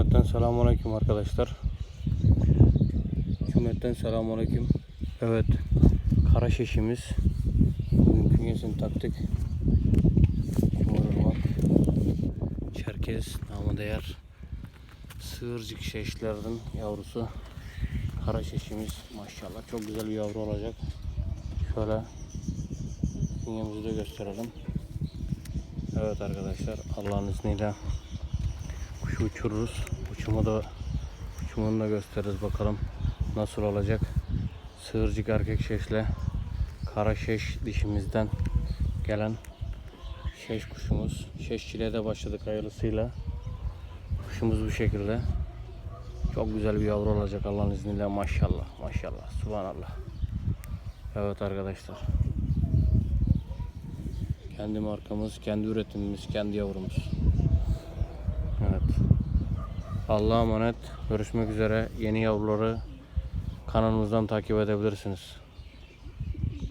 Cümletten selamünaleyküm arkadaşlar. Cümletten selamünaleyküm. Evet, kara şeşimiz. Bugün künyesini taktık. Kumurulmak. Çerkez namı değer. Sığırcık şeşlerden yavrusu. Kara şeşimiz maşallah. Çok güzel bir yavru olacak. Şöyle künyemizi de gösterelim. Evet arkadaşlar Allah'ın izniyle kuşu uçururuz. Uçumu da uçumunu da gösteririz bakalım nasıl olacak. Sığırcık erkek şeşle kara şeş dişimizden gelen şeş kuşumuz. Şeşçiliğe de başladık hayırlısıyla. Kuşumuz bu şekilde. Çok güzel bir yavru olacak Allah'ın izniyle maşallah maşallah subhanallah. Evet arkadaşlar. Kendi markamız, kendi üretimimiz, kendi yavrumuz. Allah'a emanet. Görüşmek üzere. Yeni yavruları kanalımızdan takip edebilirsiniz.